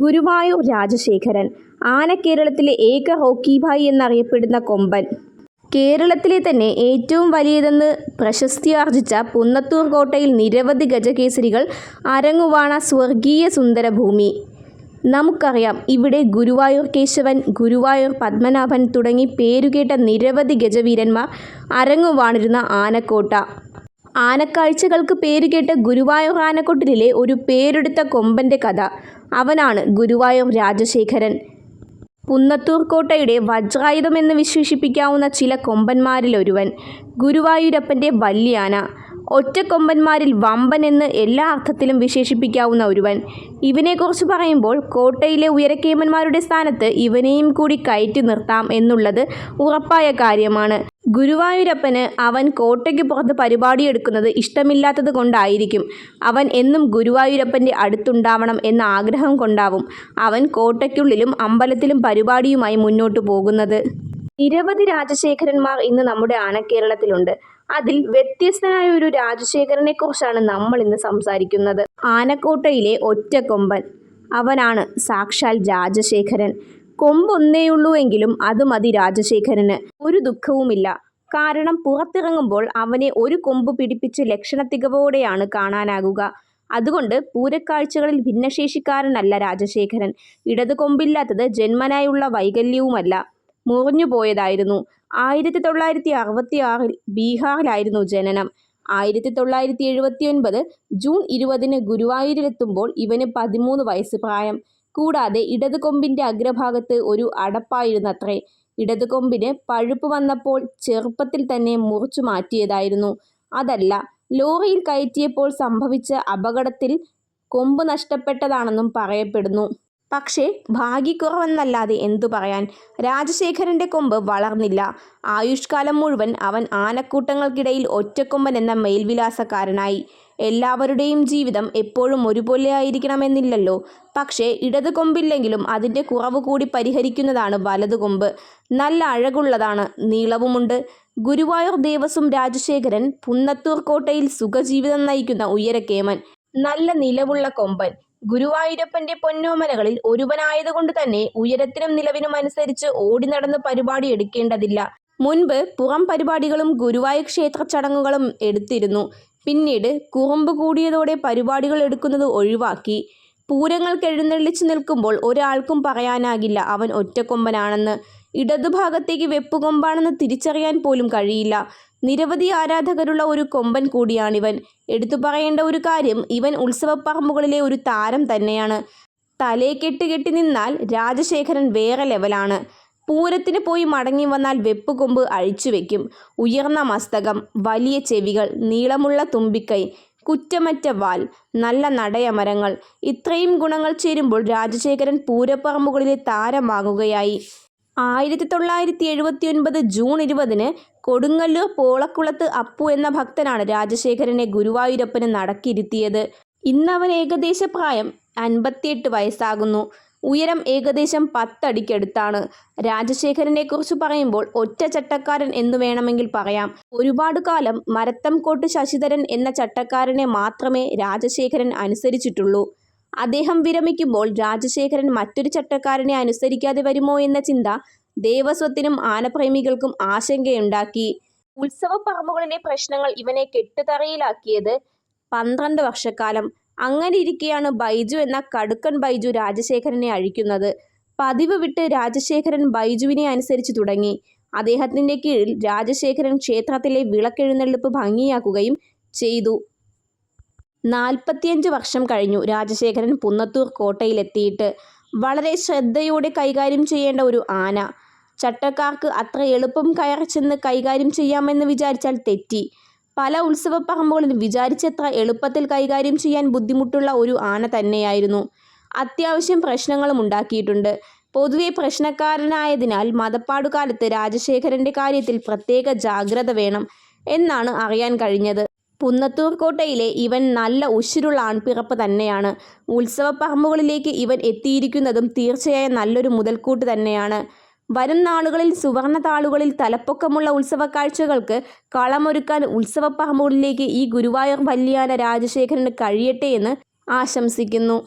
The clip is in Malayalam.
ഗുരുവായൂർ രാജശേഖരൻ ആനക്കേരളത്തിലെ ഏക ഹോക്കി ഭായി എന്നറിയപ്പെടുന്ന കൊമ്പൻ. കേരളത്തിലെ തന്നെ ഏറ്റവും വലിയതെന്ന് പ്രശസ്തി ആർജിച്ച പുന്നത്തൂർ കോട്ടയിൽ നിരവധി ഗജകേസരികൾ അരങ്ങുവാണ സ്വർഗീയ സുന്ദരഭൂമി. നമുക്കറിയാം ഇവിടെ ഗുരുവായൂർ കേശവൻ, ഗുരുവായൂർ പത്മനാഭൻ തുടങ്ങി പേരുകേട്ട നിരവധി ഗജവീരന്മാർ അരങ്ങുവാണിരുന്ന ആനക്കോട്ട. ആനക്കാഴ്ചകൾക്ക് പേരുകേട്ട ഗുരുവായൂർ ആനക്കൊട്ടിലെ ഒരു പേരെടുത്ത കൊമ്പന്റെ കഥ. അവനാണ് ഗുരുവായൂർ രാജശേഖരൻ. പുന്നത്തൂർ കോട്ടയുടെ വജ്രായുധമെന്ന് വിശേഷിപ്പിക്കാവുന്ന ചില കൊമ്പന്മാരിലൊരുവൻ. ഗുരുവായൂരപ്പന്റെ വല്യാന. ഒറ്റക്കൊമ്പന്മാരിൽ വമ്പൻ എന്ന് എല്ലാ അർത്ഥത്തിലും വിശേഷിപ്പിക്കാവുന്ന ഒരുവൻ. ഇവനെക്കുറിച്ച് പറയുമ്പോൾ കോട്ടയിലെ ഉയരക്കേമന്മാരുടെ സ്ഥാനത്ത് ഇവനെയും കൂടി കയറ്റി നിർത്താം എന്നുള്ളത് ഉറപ്പായ കാര്യമാണ്. ഗുരുവായൂരപ്പന് അവൻ കോട്ടയ്ക്ക് പുറത്ത് പരിപാടിയെടുക്കുന്നത് ഇഷ്ടമില്ലാത്തത് കൊണ്ടായിരിക്കും. അവൻ എന്നും ഗുരുവായൂരപ്പന്റെ അടുത്തുണ്ടാവണം എന്ന ആഗ്രഹം കൊണ്ടാവും അവൻ കോട്ടയ്ക്കുള്ളിലും അമ്പലത്തിലും പരിപാടിയുമായി മുന്നോട്ട് പോകുന്നത്. നിരവധി രാജശേഖരന്മാർ ഇന്ന് നമ്മുടെ ആനക്കേരളത്തിലുണ്ട്. അതിൽ വ്യത്യസ്തനായ ഒരു രാജശേഖരനെ കുറിച്ചാണ് നമ്മൾ ഇന്ന് സംസാരിക്കുന്നത്. ആനക്കോട്ടയിലെ ഒറ്റക്കൊമ്പൻ. അവനാണ് സാക്ഷാൽ രാജശേഖരൻ. കൊമ്പൊന്നേയുള്ളൂ എങ്കിലും അത് മതി രാജശേഖരന്. ഒരു ദുഃഖവുമില്ല. കാരണം പുറത്തിറങ്ങുമ്പോൾ അവനെ ഒരു കൊമ്പ് പിടിപ്പിച്ച് ലക്ഷണത്തികവോടെയാണ് കാണാനാകുക. അതുകൊണ്ട് പൂരക്കാഴ്ചകളിൽ ഭിന്നശേഷിക്കാരനല്ല രാജശേഖരൻ. ഇടത് കൊമ്പില്ലാത്തത് ജന്മനായുള്ള വൈകല്യവുമല്ല, മുറിഞ്ഞുപോയതായിരുന്നു. ആയിരത്തി തൊള്ളായിരത്തി അറുപത്തിയാറിൽ ബീഹാറിലായിരുന്നു ജനനം. ആയിരത്തി തൊള്ളായിരത്തി എഴുപത്തി ഒൻപത് ജൂൺ ഇരുപതിന് ഗുരുവായൂരിലെത്തുമ്പോൾ ഇവന് പതിമൂന്ന് വയസ്സ് പ്രായം. കൂടാതെ ഇടത് കൊമ്പിന്റെ അഗ്രഭാഗത്ത് ഒരു അടപ്പായിരുന്നത്രേ. ഇടത് കൊമ്പിന് പഴുപ്പ് വന്നപ്പോൾ ചെറുപ്പത്തിൽ തന്നെ മുറിച്ചു മാറ്റിയതായിരുന്നു. അതല്ല, ലോറിയിൽ കയറ്റിയപ്പോൾ സംഭവിച്ച അപകടത്തിൽ കൊമ്പ് നഷ്ടപ്പെട്ടതാണെന്നും പറയപ്പെടുന്നു. പക്ഷേ ഭാഗ്യക്കുറവെന്നല്ലാതെ എന്തു പറയാൻ. രാജശേഖരന്റെ കൊമ്പ് വളർന്നില്ല. ആയുഷ്കാലം മുഴുവൻ അവൻ ആനക്കൂട്ടങ്ങൾക്കിടയിൽ ഒറ്റക്കൊമ്പൻ എന്ന മേൽവിലാസക്കാരനായി. എല്ലാവരുടെയും ജീവിതം എപ്പോഴും ഒരുപോലെ ആയിരിക്കണമെന്നില്ലല്ലോ പക്ഷേ ഇടത് കൊമ്പില്ലെങ്കിലും അതിന്റെ കുറവ് കൂടി പരിഹരിക്കുന്നതാണ് വലത് കൊമ്പ്. നല്ല അഴകുള്ളതാണ്, നീളവുമുണ്ട്. ഗുരുവായൂർ ദേവസ്വം രാജശേഖരൻ പുന്നത്തൂർ കോട്ടയിൽ സുഖജീവിതം നയിക്കുന്ന ഉയരക്കേമൻ. നല്ല നിലവുള്ള കൊമ്പൻ. ഗുരുവായൂരപ്പന്റെ പൊന്നോമനകളിൽ ഒരുവനായതുകൊണ്ട് തന്നെ ഉയരത്തിനും നിലവിനും അനുസരിച്ച് ഓടി നടന്ന് പരിപാടി എടുക്കേണ്ടതില്ല മുൻപ് പുറം പരിപാടികളും ഗുരുവായൂർ ക്ഷേത്ര ചടങ്ങുകളും എടുത്തിരുന്നു. പിന്നീട് കുറുമ്പ് കൂടിയതോടെ പരിപാടികൾ എടുക്കുന്നത് ഒഴിവാക്കി. പൂരങ്ങൾക്കെഴുന്നള്ളിച്ചു നിൽക്കുമ്പോൾ ഒരാൾക്കും പറയാനാകില്ല അവൻ ഒറ്റക്കൊമ്പനാണെന്ന്. ഇടതുഭാഗത്തേക്ക് വെപ്പുകൊമ്പാണെന്ന് തിരിച്ചറിയാൻ പോലും കഴിയില്ല. നിരവധി ആരാധകരുള്ള ഒരു കൊമ്പൻ കൂടിയാണിവൻ. എടുത്തു പറയേണ്ട ഒരു കാര്യം ഇവൻ ഉത്സവപ്പറമ്പുകളിലെ ഒരു താരം തന്നെയാണ്. തലേക്കെട്ട് കെട്ടി നിന്നാൽ രാജശേഖരൻ വേറെ ലെവലാണ്. പൂരത്തിന് പോയി മടങ്ങി മടങ്ങിവന്നാൽ വെപ്പുകൊമ്പ് അഴിച്ചുവെക്കും. ഉയർന്ന മസ്തകം, വലിയ ചെവികൾ, നീളമുള്ള തുമ്പിക്കൈ, കുറ്റമറ്റ വാൽ, നല്ല നടയമരങ്ങൾ ഇത്രയും ഗുണങ്ങൾ ചേരുമ്പോൾ രാജശേഖരൻ പൂരപ്പറമ്പുകളിലെ താരമാകുകയായി. ആയിരത്തി തൊള്ളായിരത്തി എഴുപത്തി ഒൻപത് ജൂൺ ഇരുപതിന് കൊടുങ്ങല്ലൂർ പോളക്കുളത്ത് അപ്പു എന്ന ഭക്തനാണ് രാജശേഖരനെ ഗുരുവായൂരപ്പന് നടക്കിരുത്തിയത്. ഇന്നവൻ ഏകദേശ പ്രായം അൻപത്തിയെട്ട് വയസ്സാകുന്നു. ഉയരം ഏകദേശം പത്തടിക്കടുത്താണ്. രാജശേഖരനെക്കുറിച്ച് പറയുമ്പോൾ ഒറ്റ ചട്ടക്കാരൻ എന്നു വേണമെങ്കിൽ പറയാം. ഒരുപാട് കാലം മരത്തംകോട്ട് ശശിധരൻ എന്ന ചട്ടക്കാരനെ മാത്രമേ രാജശേഖരൻ അനുസരിച്ചിട്ടുള്ളൂ. അദ്ദേഹം വിരമിക്കുമ്പോൾ രാജശേഖരൻ മറ്റൊരു ചട്ടക്കാരനെ അനുസരിക്കാതെ വരുമോ എന്ന ചിന്ത ദേവസ്വത്തിനും ആനപ്രേമികൾക്കും ആശങ്കയുണ്ടാക്കി. ഉത്സവ പറമ്പുകളിലെ പ്രശ്നങ്ങൾ ഇവനെ കെട്ടുതറയിലാക്കിയത് പന്ത്രണ്ട് വർഷക്കാലം. അങ്ങനെയിരിക്കെയാണ് ബൈജു എന്ന കടുക്കൻ ബൈജു രാജശേഖരനെ അഴിക്കുന്നത്. പതിവ് വിട്ട് രാജശേഖരൻ ബൈജുവിനെ അനുസരിച്ചു തുടങ്ങി. അദ്ദേഹത്തിന്റെ കീഴിൽ രാജശേഖരൻ ക്ഷേത്രത്തിലെ വിളക്കെഴുന്നള്ളിപ്പ് ഭംഗിയാക്കുകയും ചെയ്തു. നാൽപ്പത്തിയഞ്ച് വർഷം കഴിഞ്ഞു രാജശേഖരൻ പുന്നത്തൂർ കോട്ടയിലെത്തിയിട്ട്. വളരെ ശ്രദ്ധയോടെ കൈകാര്യം ചെയ്യേണ്ട ഒരു ആന. ചട്ടക്കാർക്ക് അത്ര എളുപ്പം കയറിച്ചെന്ന് കൈകാര്യം ചെയ്യാമെന്ന് വിചാരിച്ചാൽ തെറ്റി. പല ഉത്സവപ്പറമ്പുകളിലും വിചാരിച്ചത്ര എളുപ്പത്തിൽ കൈകാര്യം ചെയ്യാൻ ബുദ്ധിമുട്ടുള്ള ഒരു ആന തന്നെയായിരുന്നു. അത്യാവശ്യം പ്രശ്നങ്ങളും ഉണ്ടാക്കിയിട്ടുണ്ട് പൊതുവെ പ്രശ്നക്കാരനായതിനാൽ മതപ്പാടുകാലത്ത് രാജശേഖരന്റെ കാര്യത്തിൽ പ്രത്യേക ജാഗ്രത വേണം എന്നാണ് അറിയാൻ കഴിഞ്ഞത്. പുന്നത്തൂർ കോട്ടയിലെ ഇവൻ നല്ല ഉശിരുള്ള ആൺപിറപ്പ് തന്നെയാണ്. ഉത്സവ ഉത്സവപ്പറമ്പുകളിലേക്ക് ഇവൻ എത്തിയിരിക്കുന്നതും തീർച്ചയായും നല്ലൊരു മുതൽക്കൂട്ട് തന്നെയാണ്. വരും നാളുകളിൽ സുവർണ താളുകളിൽ തലപ്പൊക്കമുള്ള ഉത്സവ കാഴ്ചകൾക്ക് കളമൊരുക്കാൻ ഉത്സവപ്പറമ്പുകളിലേക്ക് ഈ ഗുരുവായൂർ വല്യാന രാജശേഖരന് കഴിയട്ടെ എന്ന് ആശംസിക്കുന്നു.